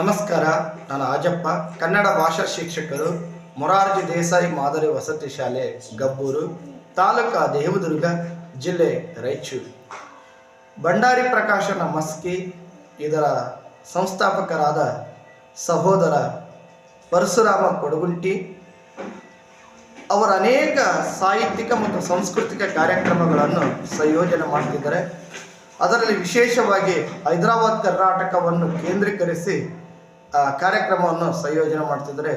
ನಮಸ್ಕಾರ, ನಾನು ಆಜಪ್ಪ. ಕನ್ನಡ ಭಾಷಾ ಶಿಕ್ಷಕರು ಮೊರಾರ್ಜಿ ದೇಸಾಯಿ ಮಾದರಿ ವಸತಿ ಶಾಲೆ, ಗಬ್ಬೂರು ತಾಲೂಕಾ ದೇವದುರ್ಗ ಜಿಲ್ಲೆ ರಾಯಚೂರು. ಭಂಡಾರಿ ಪ್ರಕಾಶನ ಮಸ್ಕಿ ಇದರ ಸಂಸ್ಥಾಪಕರಾದ ಸಹೋದರ ಪರಶುರಾಮ ಕೊಡಗುಂಟಿ ಅವರ ಅನೇಕ ಸಾಹಿತ್ಯಿಕ ಮತ್ತು ಸಾಂಸ್ಕೃತಿಕ ಕಾರ್ಯಕ್ರಮಗಳನ್ನು ಸಂಯೋಜನೆ ಮಾಡ್ತಿದ್ದಾರೆ. ಅದರಲ್ಲಿ ವಿಶೇಷವಾಗಿ ಹೈದರಾಬಾದ್ ಕರ್ನಾಟಕವನ್ನು ಕೇಂದ್ರೀಕರಿಸಿ ಕಾರ್ಯಕ್ರಮವನ್ನು ಸಂಯೋಜನೆ ಮಾಡ್ತಿದ್ದಾರೆ.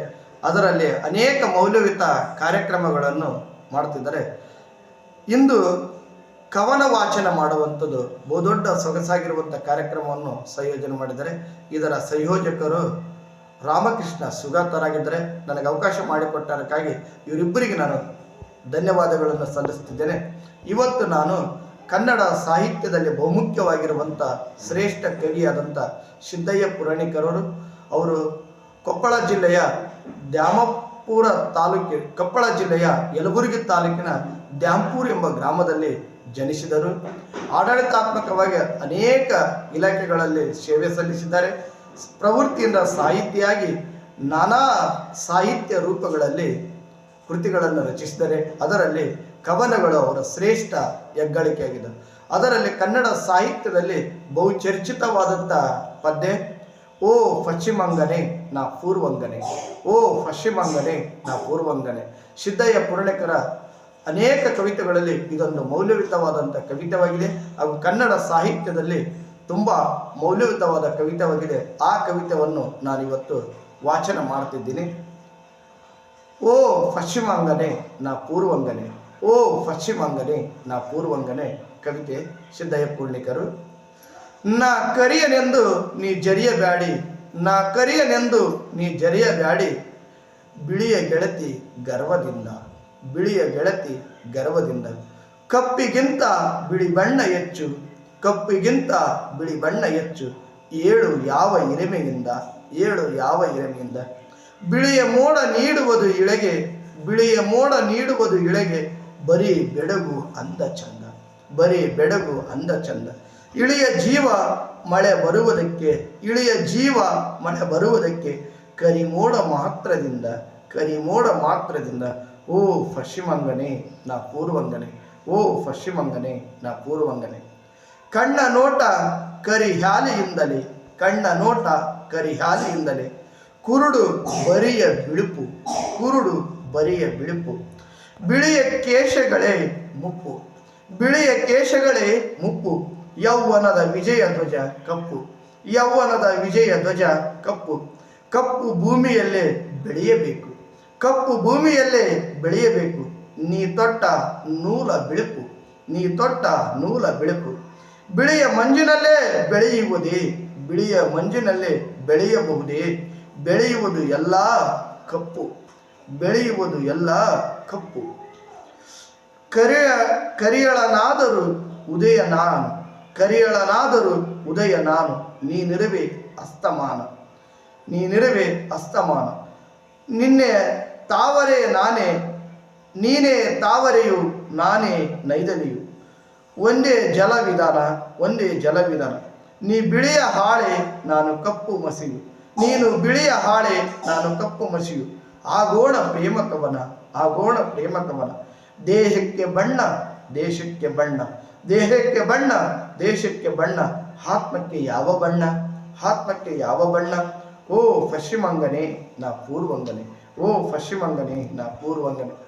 ಅದರಲ್ಲಿ ಅನೇಕ ಮೌಲ್ಯಯುತ ಕಾರ್ಯಕ್ರಮಗಳನ್ನು ಮಾಡ್ತಿದ್ದಾರೆ. ಇಂದು ಕವನ ವಾಚನ ಮಾಡುವಂಥದ್ದು ಬಹುದೊಡ್ಡ ಸೊಗಸಾಗಿರುವಂಥ ಕಾರ್ಯಕ್ರಮವನ್ನು ಸಂಯೋಜನೆ ಮಾಡಿದ್ದಾರೆ. ಇದರ ಸಂಯೋಜಕರು ರಾಮಕೃಷ್ಣ ಸುಗಾತರಾಗಿದ್ದರೆ. ನನಗೆ ಅವಕಾಶ ಮಾಡಿಕೊಟ್ಟದಕ್ಕಾಗಿ ಇವರಿಬ್ಬರಿಗೆ ನಾನು ಧನ್ಯವಾದಗಳನ್ನು ಸಲ್ಲಿಸ್ತಿದ್ದೇನೆ ಇವತ್ತು ನಾನು ಕನ್ನಡ ಸಾಹಿತ್ಯದಲ್ಲಿ ಬಹುಮುಖ್ಯವಾಗಿರುವಂಥ ಶ್ರೇಷ್ಠ ಕವಿಯಾದಂಥ ಸಿದ್ದಯ್ಯ ಪುರಾಣಿಕರವರು ಅವರು ಕೊಪ್ಪಳ ಜಿಲ್ಲೆಯ ದ್ಯಾಮಪುರ ತಾಲೂಕಿನ ಕೊಪ್ಪಳ ಜಿಲ್ಲೆಯ ಯಲಬುರ್ಗಿ ತಾಲೂಕಿನ ದ್ಯಾಂಪೂರ್ ಎಂಬ ಗ್ರಾಮದಲ್ಲಿ ಜನಿಸಿದರು. ಆಡಳಿತಾತ್ಮಕವಾಗಿ ಅನೇಕ ಇಲಾಖೆಗಳಲ್ಲಿ ಸೇವೆ ಸಲ್ಲಿಸಿದ್ದಾರೆ. ಪ್ರವೃತ್ತಿಯಿಂದ ಸಾಹಿತಿಯಾಗಿ ನಾನಾ ಸಾಹಿತ್ಯ ರೂಪಗಳಲ್ಲಿ ಕೃತಿಗಳನ್ನು ರಚಿಸಿದರೆ ಅದರಲ್ಲಿ ಕವನಗಳು ಅವರ ಶ್ರೇಷ್ಠ ಹೆಗ್ಗಳಿಕೆಯಾಗಿದೆ ಅದರಲ್ಲಿ ಕನ್ನಡ ಸಾಹಿತ್ಯದಲ್ಲಿ ಬಹುಚರ್ಚಿತವಾದಂಥ ಪದ್ಯ ಓ ಪಶ್ಚಿಮಂಗನೆ, ನಾ ಪೂರ್ವಂಗನೆ. ಓ ಪಶ್ಚಿಮಂಗನೆ, ನಾ ಪೂರ್ವಂಗನೆ. ಸಿದ್ದಯ್ಯ ಪುರಾಣಿಕರ ಅನೇಕ ಕವಿತೆಗಳಲ್ಲಿ ಇದೊಂದು ಮೌಲ್ಯಯುತವಾದಂಥ ಕವಿತೆಯಾಗಿದೆ ಹಾಗೂ ಕನ್ನಡ ಸಾಹಿತ್ಯದಲ್ಲಿ ತುಂಬ ಮೌಲ್ಯಯುತವಾದ ಕವಿತೆಯಾಗಿದೆ ಆ ಕವಿತೆಯನ್ನು ನಾನಿವತ್ತು ವಾಚನ ಮಾಡ್ತಿದ್ದೀನಿ. ಓ ಪಶ್ಚಿಮಾಂಗನೆ, ನಾ ಪೂರ್ವಂಗನೆ. ಓ ಪಶ್ಚಿಮಾಂಗನೆ, ನಾ ಪೂರ್ವಂಗನೆ. ಕವಿತೆ ಸಿದ್ದಯ್ಯ ಪೂರ್ಣಿಕರು ನಾ ಕರಿಯನೆಂದು ನೀ ಜರಿಯಬ್ಯಾಡಿ ನಾ ಕರಿಯನೆಂದು ನೀ ಜರಿಯಬ್ಯಾಡಿ ಬಿಳಿಯ ಗೆಳತಿ ಗರ್ವದಿಂದ, ಬಿಳಿಯ ಗೆಳತಿ ಗರ್ವದಿಂದ. ಕಪ್ಪಿಗಿಂತ ಬಿಳಿ ಬಣ್ಣ ಹೆಚ್ಚು, ಕಪ್ಪಿಗಿಂತ ಬಿಳಿ ಬಣ್ಣ ಹೆಚ್ಚು. ಏಳು ಯಾವ ಹಿರಿಮೆಯಿಂದ, ಏಳು ಯಾವ ಇರಿಮೆಯಿಂದ ಬಿಳಿಯ ಮೋಡ ನೀಡುವುದು ಇಳೆಗೆ, ಬಿಳಿಯ ಮೋಡ ನೀಡುವುದು ಇಳೆಗೆ. ಬರೀ ಬೆಡಗು ಅಂದ ಚಂದ, ಬರೀ ಬೆಡಗು ಅಂದ ಚಂದ. ಇಳಿಯ ಜೀವ ಮಳೆ ಬರುವುದಕ್ಕೆ, ಇಳಿಯ ಜೀವ ಮಳೆ ಬರುವುದಕ್ಕೆ, ಕರಿಮೋಡ ಮಾತ್ರದಿಂದ ಕರಿಮೋಡ ಮಾತ್ರದಿಂದ, ಓ ಪಶ್ಚಿಮಂಗನೆ, ನಾ ಪೂರ್ವಂಗನೆ, ಓ ಪಶ್ಚಿಮಂಗನೆ, ನಾ ಪೂರ್ವಂಗನೆ. ಕಣ್ಣ ನೋಟ ಕರಿ ಹ್ಯಾಲಿಯಿಂದಲೇ, ಕಣ್ಣ ನೋಟ ಕರಿ ಹ್ಯಾಲಿಯಿಂದಲೇ. ಕುರುಡು ಬರಿಯ ಬಿಳುಪು, ಕುರುಡು ಬರಿಯ ಬಿಳುಪು. ಬಿಳಿಯ ಕೇಶಗಳೇ ಮುಪ್ಪು, ಬಿಳಿಯ ಕೇಶಗಳೇ ಮುಪ್ಪು. ಯೌವನದ ವಿಜಯ ಧ್ವಜ ಕಪ್ಪು. ಯೌವನದ ವಿಜಯ ಧ್ವಜ ಕಪ್ಪು. ಕಪ್ಪು ಭೂಮಿಯಲ್ಲೇ ಬೆಳೆಯಬೇಕು. ಕಪ್ಪು ಭೂಮಿಯಲ್ಲೇ ಬೆಳೆಯಬೇಕು. ನೀ ತೊಟ್ಟ ನೂಲ ಬಿಳುಪು ನೀ ತೊಟ್ಟ ನೂಲ ಬಿಳುಪು ಬಿಳಿಯ ಮಂಜಿನಲ್ಲೇ ಬೆಳೆಯುವುದೇ. ಬಿಳಿಯ ಮಂಜಿನಲ್ಲೇ ಬೆಳೆಯಬಹುದೇ. ಬೆಳೆಯುವುದು ಎಲ್ಲ ಕಪ್ಪು. ಬೆಳೆಯುವುದು ಎಲ್ಲ ಕಪ್ಪು. ಕರಿಯ ಕರಿಯಳನಾದರೂ ಉದಯ ನಾನು. ಕರಿಯಳನಾದರೂ ಉದಯ ನಾನು ನೀನಿರುವೆ ಅಸ್ತಮಾನ. ನೀನಿರುವೆ ಅಸ್ತಮಾನ. ನಿನ್ನೆ ತಾವರೆ ನಾನೇ, ನೀನೇ ತಾವರೆಯು ನಾನೇ ನೈದಲಿಯು ಒಂದೇ ಜಲವಿಧಾನ ಒಂದೇ ಜಲವಿಧಾನ. ನೀ ಬಿಳಿಯ ಹಾಳೆ ನಾನು ಕಪ್ಪು ಮಸಿಯು ನೀನು ಬಿಳಿಯ ಹಾಳೆ ನಾನು ಕಪ್ಪು ಮಸಿಯು ಆಗೋಣ ಪ್ರೇಮ ಕವನ ಆಗೋಣ ಪ್ರೇಮ ಕವನ ದೇಹಕ್ಕೆ ಬಣ್ಣ, ದೇಶಕ್ಕೆ ಬಣ್ಣ. ದೇಹಕ್ಕೆ ಬಣ್ಣ, ದೇಶಕ್ಕೆ ಬಣ್ಣ, ಆತ್ಮಕ್ಕೆ ಯಾವ ಬಣ್ಣ, ಆತ್ಮಕ್ಕೆ ಯಾವ ಬಣ್ಣ? ಓ ಪಶ್ಚಿಮಂಗನೆ, ನಾ ಪೂರ್ವಂಗನೆ. ಓ ಪಶ್ಚಿಮಂಗನೆ, ನಾ ಪೂರ್ವಂಗನೆ.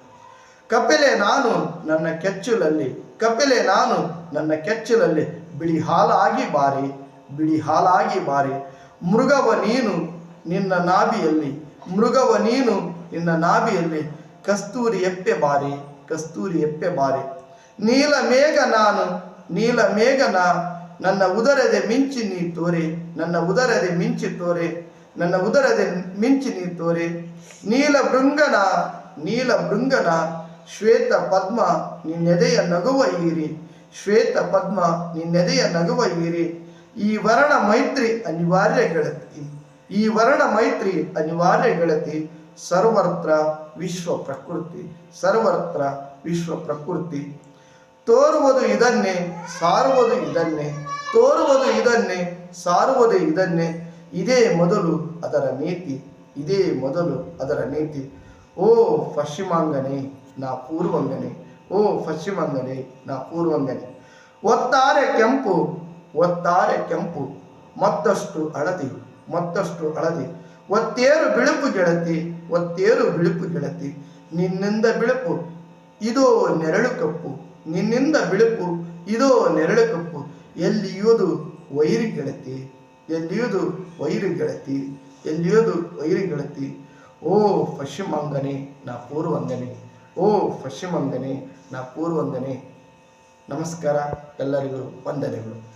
ಕಪಿಲೆ ನಾನು ನನ್ನ ಕೆಚ್ಚಲಲ್ಲಿ, ಕಪಿಲೆ ನಾನು ನನ್ನ ಕೆಚ್ಚಲಲ್ಲಿ, ಬಿಳಿ ಹಾಲಾಗಿ ಬಾರಿ, ಬಿಳಿ ಹಾಲಾಗಿ ಬಾರಿ. ಮೃಗವ ನೀನು ನಿನ್ನ ನಾಭಿಯಲ್ಲಿ, ಮೃಗವ ನೀನು ನಿನ್ನ ನಾಭಿಯಲ್ಲಿ, ಕಸ್ತೂರಿ ಎಪ್ಪೆ ಬಾರಿ, ಕಸ್ತೂರಿ ಎಪ್ಪೆ ಬಾರಿ. ನೀಲ ಮೇಘ ನಾನು, ನೀಲ ಮೇಘನ ನನ್ನ ಉದರದೆ ಮಿಂಚಿ ನೀ ತೋರೆ, ನನ್ನ ಉದರದೆ ಮಿಂಚಿ ತೋರೆ, ನನ್ನ ಉದರದೆ ಮಿಂಚಿ ನೀ ತೋರೆ. ನೀಲ ಭೃಂಗನ ನೀಲ ಭೃಂಗನ ಶ್ವೇತ ಪದ್ಮ ನಿನ್ನೆದೆಯ ನಗುವ ಈರಿ, ಶ್ವೇತ ಪದ್ಮ ನಿನ್ನೆದೆಯ ನಗುವ ಈರಿ. ಈ ವರ್ಣ ಮೈತ್ರಿ ಅನಿವಾರ್ಯ ಗೆಳತಿ, ಈ ವರ್ಣ ಮೈತ್ರಿ ಅನಿವಾರ್ಯ ಗೆಳತಿ, ಸರ್ವತ್ರ ವಿಶ್ವ ಪ್ರಕೃತಿ, ಸರ್ವತ್ರ ವಿಶ್ವ ಪ್ರಕೃತಿ. ತೋರುವುದು ಇದನ್ನೇ, ಸಾರುವುದು ಇದನ್ನೇ, ತೋರುವುದು ಇದನ್ನೇ, ಸಾರುವುದು ಇದನ್ನೇ, ಇದೇ ಮೊದಲು ಅದರ ನೀತಿ, ಇದೇ ಮೊದಲು ಅದರ ನೀತಿ. ಓ ಪಶ್ಚಿಮಾಂಗನೆ, ನಾ ಪೂರ್ವಂಗನೆ, ಓ ಪಶ್ಚಿಮಾಂಗನೆ, ನಾ ಪೂರ್ವಂಗನೆ. ಒತ್ತಾರೆ ಕೆಂಪು ಒತ್ತಾರೆ ಕೆಂಪು, ಮತ್ತಷ್ಟು ಹಳದಿ ಮತ್ತಷ್ಟು ಹಳದಿ ಒತ್ತೇರು ಬಿಳುಪು ಗೆಳತಿ, ಒತ್ತೇರು ಬಿಳುಪು ಗೆಳತಿ, ನಿನ್ನಿಂದ ಬಿಳುಪು, ಇದು ನೆರಳು ಕಪ್ಪು. ನಿನ್ನಿಂದ ಬಿಳುಪು ಇದೋ ನೆರಳು ಕಪ್ಪು. ಎಲ್ಲಿಯುವುದು ವೈರಿ ಗೆಳತಿ ಎಲ್ಲಿಯುವುದು ವೈರಿ ಗೆಳತಿ ಎಲ್ಲಿಯೋದು ವೈರಿ ಗೆಳತಿ. ಓ ಪಶ್ಚಿಮಾಂಗನೆ, ನಾ ಪೂರ್ವಂಗನೆ. ಓ ಪಶ್ಚಿಮಾಂಗನೆ, ನಾ ಪೂರ್ವಂಗನೆ. ನಮಸ್ಕಾರ, ಎಲ್ಲರಿಗೂ ವಂದನೆಗಳು.